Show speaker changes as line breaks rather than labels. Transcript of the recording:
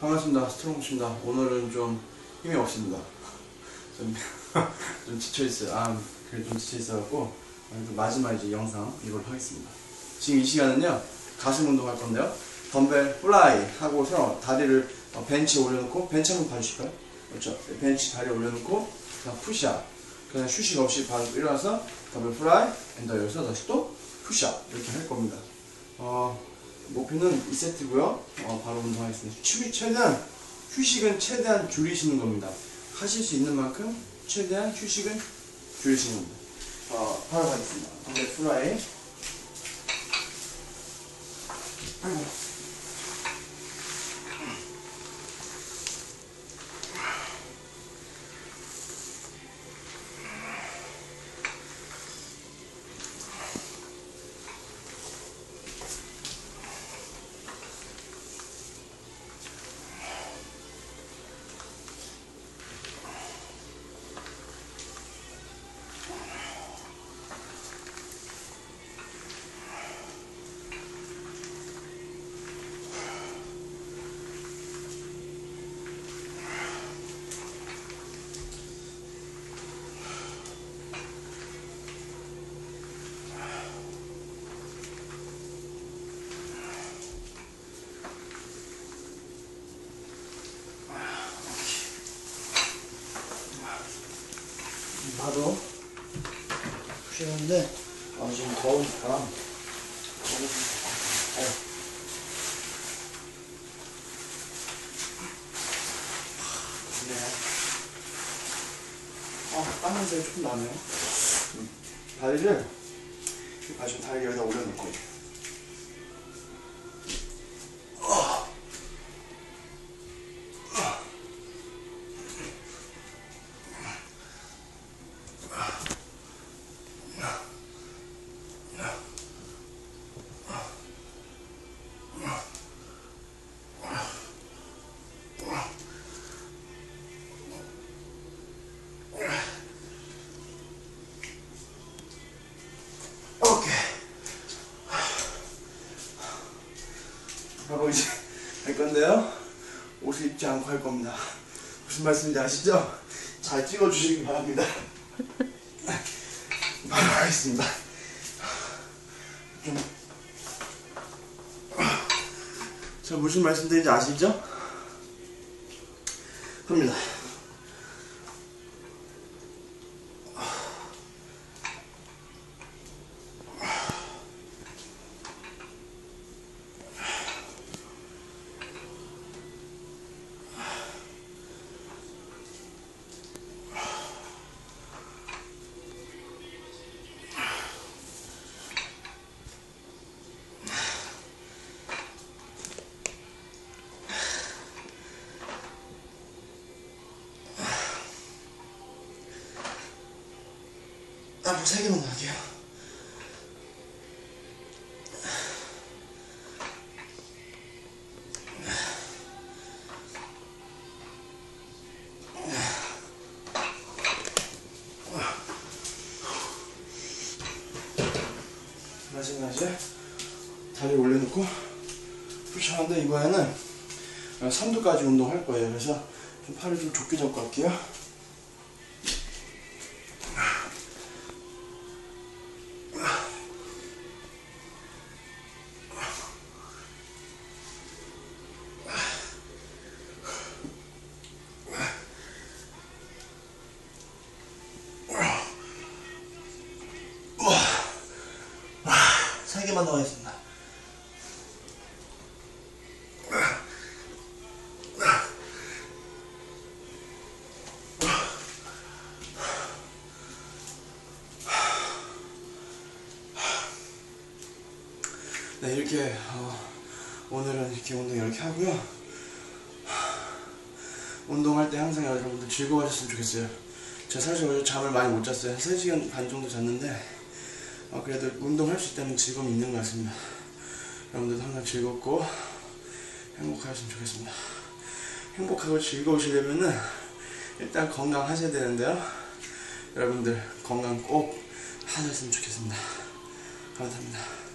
반갑습니다. 스트롱입니다. 오늘은 좀 힘이 없습니다. 좀, 좀 지쳐있어요. 아, 그래 좀 지쳐있어갖고 마지막 이제 영상 이걸 하겠습니다. 지금 이 시간은요 가슴 운동 할 건데요. 덤벨 플라이 하고서 다리를 어, 벤치에 올려놓고 벤치 한번 봐주실까요? 그렇죠. 벤치 다리 올려놓고 그냥 푸시업. 그냥 휴식 없이 바로 일어나서 덤벨 플라이 엔더 여기서 다시 또 푸시업 이렇게 할 겁니다. 어, 목표는 2세트고요. 어, 바로 운동하겠습니다. 휴, 최대한 휴식은 최대한 줄이시는 겁니다. 하실 수 있는 만큼 최대한 휴식은 줄이시는 겁니다. 어, 바로 가겠습니다. 덤벨 플라이.
봐도 푸시는데 아, 지금 더우니까 아유. 네.
아, 땀 냄새 조금 나네요. 음. 다리를, 아, 지금 다리 여기다 올려놓고. 바로 이제 할 건데요. 옷을 입지 않고 할 겁니다. 무슨 말씀인지 아시죠? 잘 찍어주시기 바랍니다. 바로 하겠습니다. 좀. 자, 무슨 말씀드린지 아시죠? 합니다. 세 개만 더 할게요. 마지막에 다리 올려놓고 푸시하는데 이번에는 3두까지 운동할 거예요. 그래서 좀 팔을 좀 좁게 잡고 할게요. 세 개만 더 하겠습니다. 네, 이렇게, 어, 오늘은 이렇게 운동 이렇게 하고요. 운동할 때 항상 여러분들 즐거워하셨으면 좋겠어요. 제가 사실 어제 잠을 많이 못 잤어요. 한 3시간 반 정도 잤는데, 어, 그래도 운동할 수 있다는 즐거움이 있는 것 같습니다. 여러분들도 항상 즐겁고 행복하셨으면 좋겠습니다. 행복하고 즐거우시려면은 일단 건강하셔야 되는데요. 여러분들 건강 꼭 하셨으면 좋겠습니다. 감사합니다.